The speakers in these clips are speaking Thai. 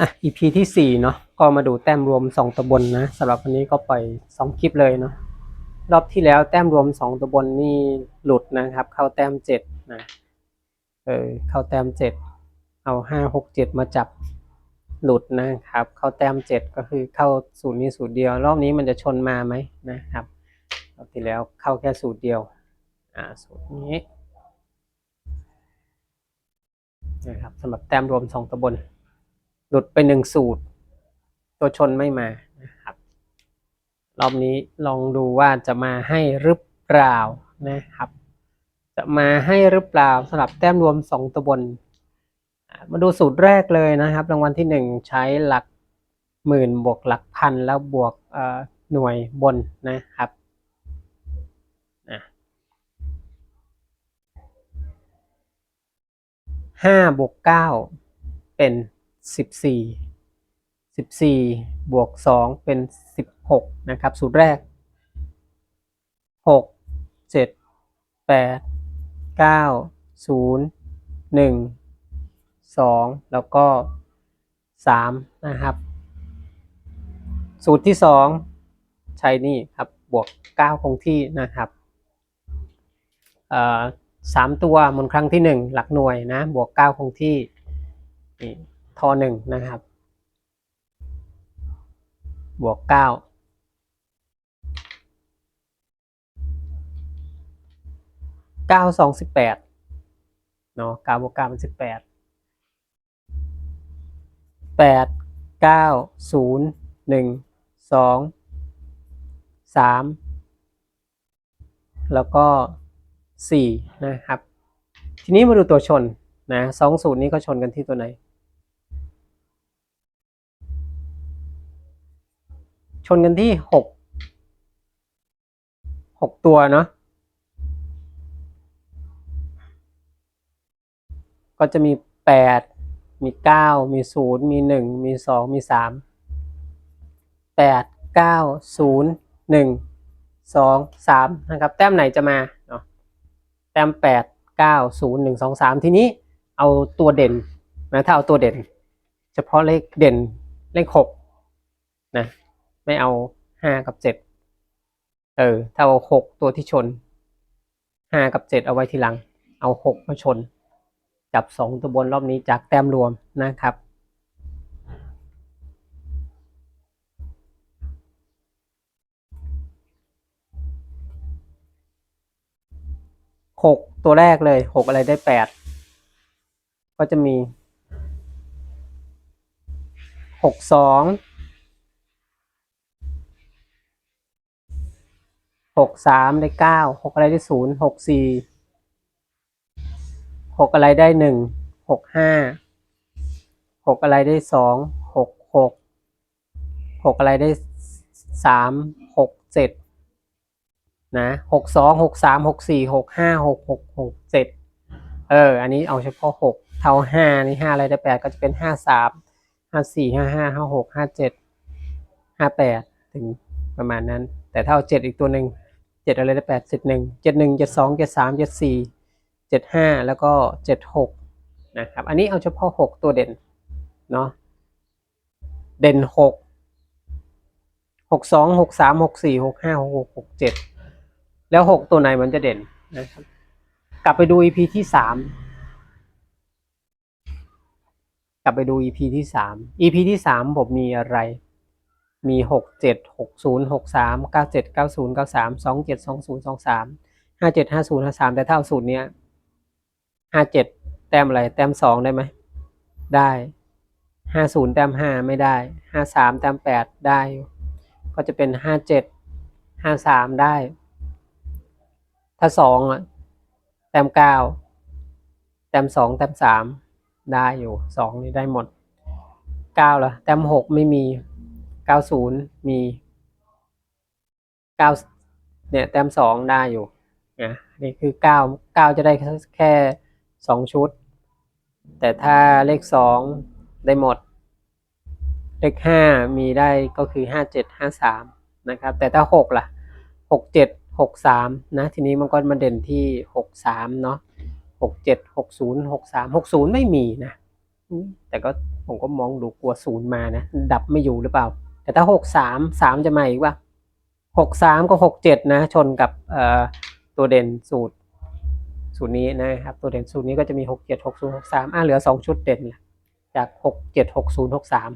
อะ EP ที่สี่เนาะก็มาดูแต้มรวมสองตัวบนนะสำหรับวันนี้ก็ปล่อยสองคลิปเลยเนาะรอบที่แล้วแต้มรวมสองตัวบนนี่หลุดนะครับ เข้าแต้มเจ็ดนะเออเข้าแต้มเจ็ดเอาห้าหกเจ็ดมาจับหลุดนะครับ เข้าแต้มเจ็ดก็คือเข้าสูตรนี้สูตรเดียว รอบนี้มันจะชนมาไหมนะครับรอบที่แล้วเข้าแค่สูตรเดียวอ่าสูตรนี้นะครับสำหรับแต้มรวมสองตัวบน หลุดไปหนึ่งสูตร ตัวชนไม่มานะครับ รอบนี้ลองดูว่าจะมาให้หรือเปล่านะครับ จะมาให้หรือเปล่าสำหรับแต้มรวมสองตัวบน มาดูสูตรแรกเลยนะครับ รางวัลที่หนึ่งใช้หลักหมื่นบวกหลักพันแล้วบวกหน่วยบนนะครับอะห้าบวกเก้าเป็น สิบสี่สิบสี่บวกสองเป็นสิบหกนะครับ สูตรแรกหกเจ็ดแปดเก้าศูนย์หนึ่งสองแล้วก็สามนะครับ สูตรที่สองใช้นี่ครับ บวกเก้าคงที่นะครับสามตัวหมุนครั้งที่หนึ่งหลักหน่วยนะ บวกเก้าคงที่นี่ ทอหนึ่งนะครับ บวกเก้าเก้าสองสิบแปดเนาะเก้าบวกเก้าเป็นสิบแปดแปดเก้าศูนย์หนึ่งสองสามแล้วก็สี่นะครับ ทีนี้มาดูตัวชนนะสองสูตรนี้ก็ชนกันที่ตัวไหน ชนกันที่หกหกตัวเนาะก็จะมีแปดมีเก้ามีศูนย์มีหนึ่งมีสองมีสามแปดเก้าศูนย์หนึ่งสองสามนะครับ แต้มไหนจะมาเนาะแต้มแปดเก้าศูนย์หนึ่งสองสามทีนี้เอาตัวเด่นนะถ้าเอาตัวเด่น เฉพาะเลขเด่นเลขหกนะ ไม่เอาห้ากับเจ็ดเออ ถ้าเอาหกตัวที่ชนห้ากับเจ็ดเอาไว้ทีหลัง เอาหกมาชน จับสองตัวบนรอบนี้จากแต้มรวมนะครับหกตัวแรกเลยหกอะไรได้แปดก็จะมีหกสอง หกสามได้เก้าหกอะไรได้ศูนย์หกสี่หกอะไรได้หนึ่งหกห้าหกอะไรได้สองหกหกหกอะไรได้สามหกเจ็ดนะหกสองหกสามหกสี่หกห้าหกหกหกเจ็ดเออ อันนี้เอาเฉพาะหกเท่าห้านี่ห้าอะไรได้แปดก็จะเป็นห้าสามห้าสี่ห้าห้าห้าหกห้าเจ็ดห้าแปดถึงประมาณนั้น แต่ถ้าเอาเจ็ดอีกตัวหนึ่ง เจ็ดอะไรได้แปดเจ็ดหนึ่งเจ็ดหนึ่งเจ็ดสองเจ็ดสามเจ็ดสี่เจ็ดห้าแล้วก็เจ็ดหกนะครับ อันนี้เอาเฉพาะหกตัวเด่นเนาะเด่นหกหกสองหกสามหกสี่หกห้าหกหกหกเจ็ดแล้วหกตัวไหนมันจะเด่นนะครับ กลับไปดู EP ที่สามกลับไปดู EP ที่สาม EP ที่สามผมมีอะไร มีหกเจ็ดหกศูนย์หกสามเก้าเจ็ดเก้าศูนย์เก้าสามสองเจ็ดสองศูนย์สองสามห้าเจ็ดห้าศูนย์ห้าสามแต่ถ้าเอาสูตรเนี้ยห้าเจ็ดแต้มอะไร แต้มสองได้ไหม ได้ห้าศูนย์แต้มห้าไม่ได้ห้าสามแต้มแปดได้ ก็จะเป็นห้าเจ็ดห้าสามได้ ถ้าสองอะ แต้มเก้าแต้มสองแต้มสามได้อยู่สองนี่ได้หมดเก้าละแต้มหกไม่มี เก้าศูนย์มีเก้าเนี่ยแต้มสองได้อยู่นะนี่คือเก้าเก้าจะได้แค่สองชุด แต่ถ้าเลขสองได้หมด เลขห้ามีได้ก็คือห้าเจ็ดห้าสามนะครับ แต่ถ้าหกล่ะหกเจ็ดหกสามนะ ทีนี้มันก็มาเด่นที่หกสามเนาะหกเจ็ดหกศูนย์หกสามหกศูนย์ไม่มีนะอืมแต่ก็ผมก็มองดูกลัวศูนย์มานะ ดับไม่อยู่หรือเปล่า แต่ถ้าหกสามสามจะมาอีกว่าหกสามกับหกเจ็ดนะ ชนกับเอ่อตัวเด่นสูตรสูตรนี้นะครับ ตัวเด่นสูตรนี้ก็จะมีหกเจ็ดหกศูนย์หกสามอะเหลือสองชุดเด่นจากหกเจ็ดหกศูนย์หกสาม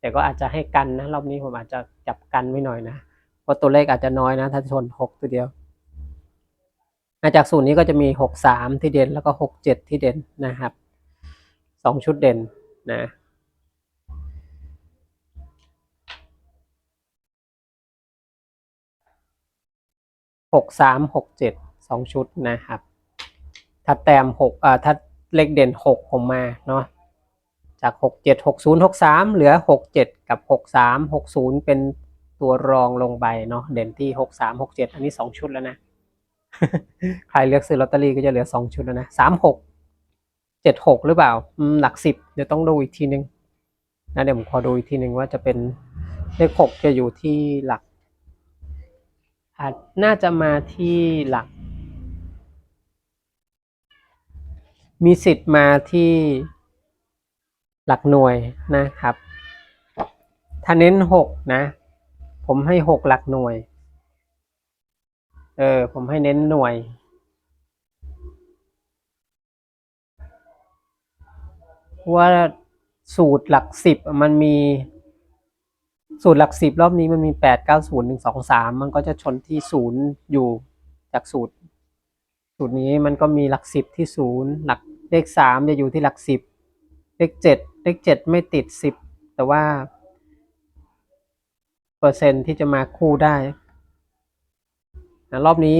แต่ก็อาจจะให้กันนะ รอบนี้ผมอาจจะจับกันไว้หน่อยนะเพราะตัวเลขอาจจะน้อยนะ ถ้าชนหกตัวเดียวาจากสูตรนี้ก็จะมีหกสามที่เด่นแล้วก็หกเจ็ดที่เด่นนะครับสองชุดเด่นนะ หกสามหกเจ็ดสองชุดนะครับ ถ้าแต้มหกอ่าถ้าเลขเด่นหกผมมาเนาะจากหกเจ็ดหกศูนย์หกสามเหลือหกเจ็ดกับหกสามหกศูนย์เป็นตัวรองลงไปเนาะเด่นที่หกสามหกเจ็ดอันนี้สองชุดแล้วนะใครเลือกซื้อลอตเตอรี่ก็จะเหลือสองชุดแล้วนะสามหกเจ็ดหกหรือเปล่าอืมหลักสิบเดี๋ยวต้องดูอีกทีนึงนะเดี๋ยวผมขอดูอีกทีนึงว่าจะเป็นเลขหกจะอยู่ที่หลัก อาจน่าจะมาที่หลัก มีสิทธิ์มาที่หลักหน่วยนะครับ ถ้าเน้นหกนะ ผมให้หกหลักหน่วย เออ ผมให้เน้นหน่วย ว่าสูตรหลักสิบมันมี สูตรหลักสิบรอบนี้มันมีแปดเก้าศูนย์หนึ่งสองสามมันก็จะชนที่ศูนย์อยู่จากสูตร สูตรนี้มันก็มีหลักสิบที่ศูนย์หลักเลขสามจะอยู่ที่หลักสิบเลขเจ็ดเลขเจ็ดไม่ติดสิบแต่ว่า เปอร์เซ็นต์ที่จะมาคู่ได้นะรอบนี้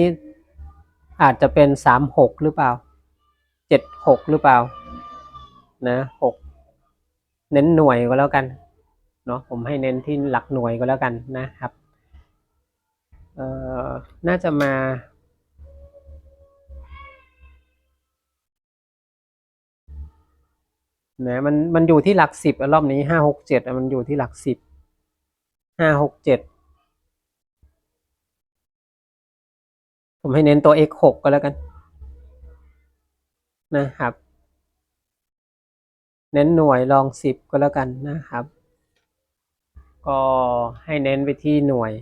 อาจจะเป็นสามหกหรือเปล่าเจ็ดหกหรือเปล่า นะหกเน้นหน่วยก็แล้วกัน เนาะผมให้เน้นที่หลักหน่วยก็แล้วกันนะครับเอ่อน่าจะมานะมันมันอยู่ที่หลักสิบรอบนี้ห้าหกเจ็ดมันอยู่ที่หลักสิบห้าหกเจ็ดผมให้เน้นตัว x หกก็แล้วกัน นะครับ เน้นหน่วยลองสิบก็แล้วกันนะครับ ก็ให้เน้นไปที่หน่วย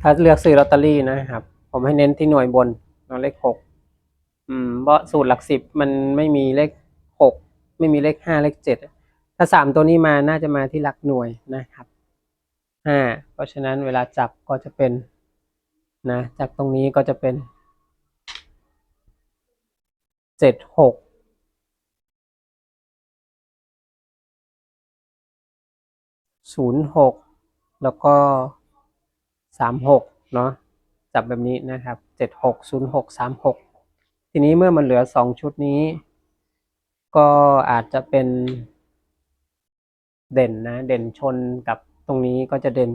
ถ้าเลือกซื้อลอตเตอรี่นะครับ ผมให้เน้นที่หน่วยบนเนาเลขหกอืมเพราะสูตรหลักสิบมันไม่มีเลขหกไม่มีเลขห้าเลขเจ็ดถ้าสามตัวนี้มาน่าจะมาที่หลักหน่วยนะครับห้าเพราะฉะนั้นเวลาจับก็จะเป็นนะจากตรงนี้ก็จะเป็น เจ็ดหกศูนย์หกแล้วก็สามหกเนาะจับแบบนี้นะครับเจ็ดหกศูนย์หกสามหกทีนี้เมื่อมันเหลือสองชุดนี้ ก็อาจจะเป็นเด่นนะ เด่นชนกับตรงนี้ก็จะเด่น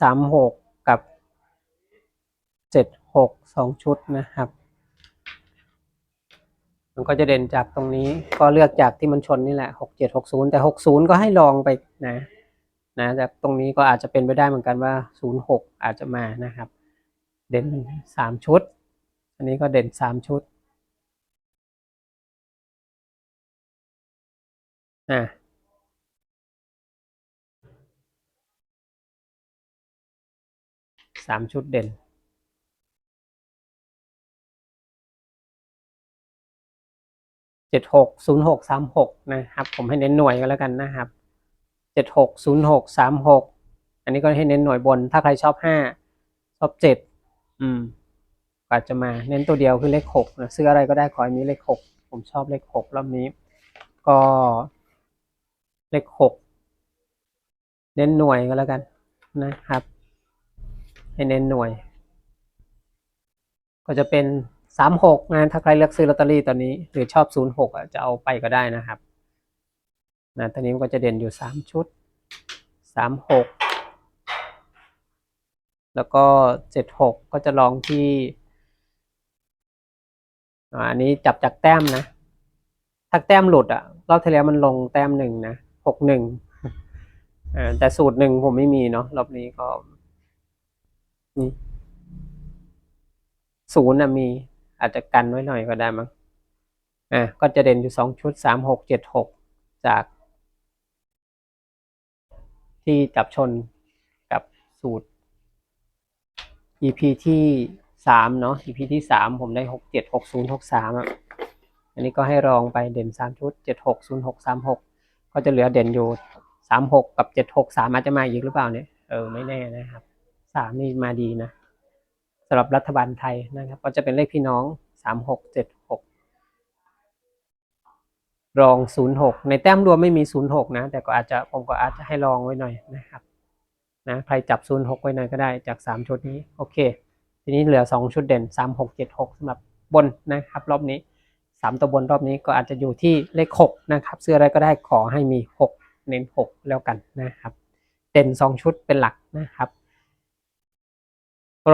สามหก เจ็ดหกสองชุดนะครับ มันก็จะเด่นจากตรงนี้ ก็เลือกจากที่มันชนนี่แหละหกเจ็ดหกศูนย์แต่หกศูนย์ก็ให้ลองไปนะนะแต่ตรงนี้ก็อาจจะเป็นไปได้เหมือนกันว่าศูนย์หกอาจจะมานะครับ เด่นสามชุด อันนี้ก็เด่นสามชุดอะสามชุดเด่น เจ็ดหกศูนย์หกสามหกนะครับ ผมให้เน้นหน่วยก็แล้วกันนะครับเจ็ดหกศูนย์หกสามหกอันนี้ก็ให้เน้นหน่วยบน ถ้าใครชอบห้าชอบเจ็ดอืมก็อาจจะมาเน้นตัวเดียวคือเลขหกนะซื้ออะไรก็ได้ขอให้มีเลขหกผมชอบเลขหกรอบนี้ ก็เลขหกเน้นหน่วยก็แล้วกันนะครับ ให้เน้นหน่วย ก็จะเป็น สามหกนะถ้าใครเลือกซื้อลอตเตอรี่ตอนนี้ หรือชอบศูนย์หกอะจะเอาไปก็ได้นะครับนะตอนนี้มันก็จะเด่นอยู่สามชุดสามหกแล้วก็เจ็ดหกก็จะลองที่อันนี้จับจากแต้มนะ ถ้าแต้มหลุดอะรอบที่แล้วมันลงแต้มหนึ่งนะหกหนึ่งแต่สูตรหนึ่งผมไม่มีเนาะรอบนี้ก็นี่ศูนย์นะมี อาจจะกันไว้หน่อยก็ได้มั้งอ่าก็จะเด่นอยู่สองชุดสามหกเจ็ดหกจาก ที่จับชนกับสูตร EP ที่สามเนาะ EP ที่สามผมได้หกเจ็ดหกศูนย์หกสามอะอันนี้ก็ให้รองไปเด่นสามชุดเจ็ดหกศูนย์หกสามหกก็จะเหลือเด่นอยู่สามหกกับเจ็ดหกสามอาจจะมาอีกหรือเปล่าเนี่ยเออไม่แน่นะครับสามนี่มาดีนะ สำหรับรัฐบาลไทยนะครับ ก็จะเป็นเลขพี่น้องสามหกเจ็ดหกรองศูนย์หกในแต้มรวมไม่มีศูนย์หกนะ แต่ก็อาจจะผมก็อาจจะให้รองไว้หน่อยนะครับนะใครจับศูนย์หกไว้หน่อยก็ได้จากสามชุดนี้โอเค ทีนี้เหลือสองชุดเด่นสามหกเจ็ดหกสำหรับบนนะครับ รอบนี้สามตัวบนรอบนี้ก็อาจจะอยู่ที่เลขหกนะครับซื้ออะไรก็ได้ขอให้มีหกเน้นหกแล้วกันนะครับ เด่นสองชุดเป็นหลักนะครับ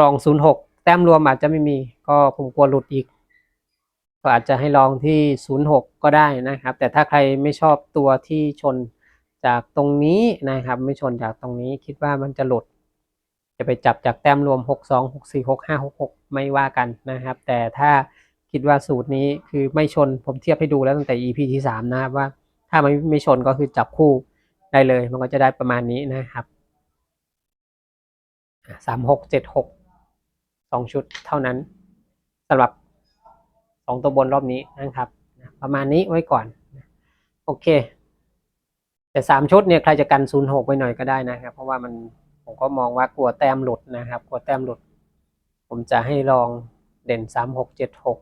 รองศูนย์หกแต้มรวมอาจจะไม่มี ก็ผมกลัวหลุดอีก ก็อาจจะให้ลองที่ศูนย์หกก็ได้นะครับ แต่ถ้าใครไม่ชอบตัวที่ชนจากตรงนี้นะครับ ไม่ชนจากตรงนี้คิดว่ามันจะหลุด จะไปจับจากแต้มรวม 6 2 6 4 6 5 6 6 ไม่ว่ากันนะครับ แต่ถ้าคิดว่าสูตรนี้คือไม่ชนผมเทียบให้ดูแล้วตั้งแต่ EP ที่ 3 นะครับว่าถ้ามันไม่ชนก็คือจับคู่ได้เลย มันก็จะได้ประมาณนี้นะครับสามหกเจ็ดหก สองชุดเท่านั้นสำหรับสองตัวบนรอบนี้นะครับ ประมาณนี้ไว้ก่อน โอเค แต่สามชุดเนี่ยใครจะกันศูนย์หกไว้หน่อยก็ได้นะครับ เพราะว่ามันผมก็มองว่ากลัวแต้มหลุดนะครับ กลัวแต้มหลุด ผมจะให้ลองเด่นสามหกเจ็ดหก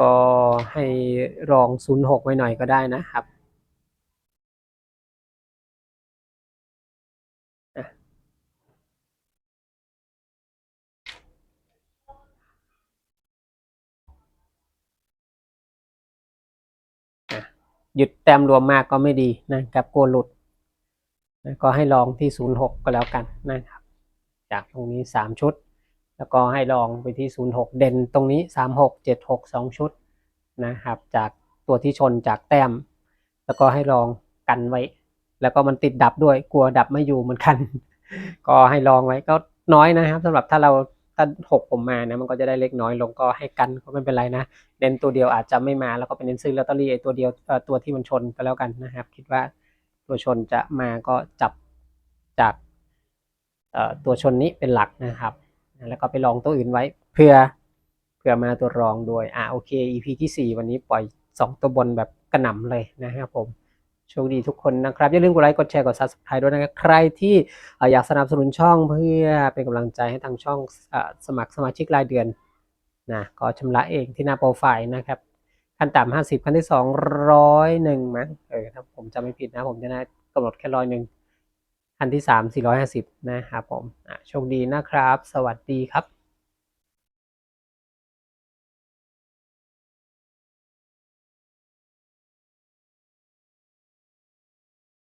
ก็ให้ลองศูนย์หกไว้หน่อยก็ได้นะครับ หยึดแต้มรวมมากก็ไม่ดีนะครับกลัวหลุดนะก็ให้ลองที่ 06 ก็แล้วกันนะครับ จากตรงนี้ 3 ชุด แล้วก็ให้ลองไปที่ 06 เด่นตรงนี้ 36 76 2 ชุดนะครับ จากตัวที่ชนจากแต้ม แล้วก็ให้ลองกันไว้ แล้วก็มันติดดับด้วยกลัวดับไม่อยู่เหมือนกัน ก็ให้ลองไว้ก็น้อยนะครับสำหรับถ้าเรา ถ้าหกผมมานะมันก็จะได้เล็กน้อยลงก็ให้กันก็ไม่เป็นไรนะเน้นตัวเดียวอาจจะไม่มาแล้วก็เป็นเน้นซื้อลอตเตอรี่ไอ้ตัวเดียวตัวที่มันชนก็แล้วกันนะครับ คิดว่าตัวชนจะมาก็จับจากตัวชนนี้เป็นหลักนะครับ แล้วก็ไปลองตัวอื่นไว้เพื่อเพื่อมาตัวรองด้วยอ่าโอเค EP ที่ 4 วันนี้ปล่อย 2 ตัวบนแบบกระหน่ำเลยนะครับผม โชคดีทุกคนนะครับ อย่าลืมกดไลค์กดแชร์กด subscribe ด้วยนะครับใครที่อยากสนับสนุนช่องเพื่อเป็นกำลังใจให้ทางช่องสมัครสมาชิกรายเดือนนะก็ชำระเองที่หน้าโปรไฟล์นะครับขั้นต่ำห้าสิบขั้นที่สองร้อยหนึ่งมั้งเออถ้าผมจำไม่ผิดนะผมจะได้กำหนดแค่ร้อยหนึ่งขั้นที่สามสี่ร้อยห้าสิบนะครับผมโชคดีนะครับ สวัสดีครับ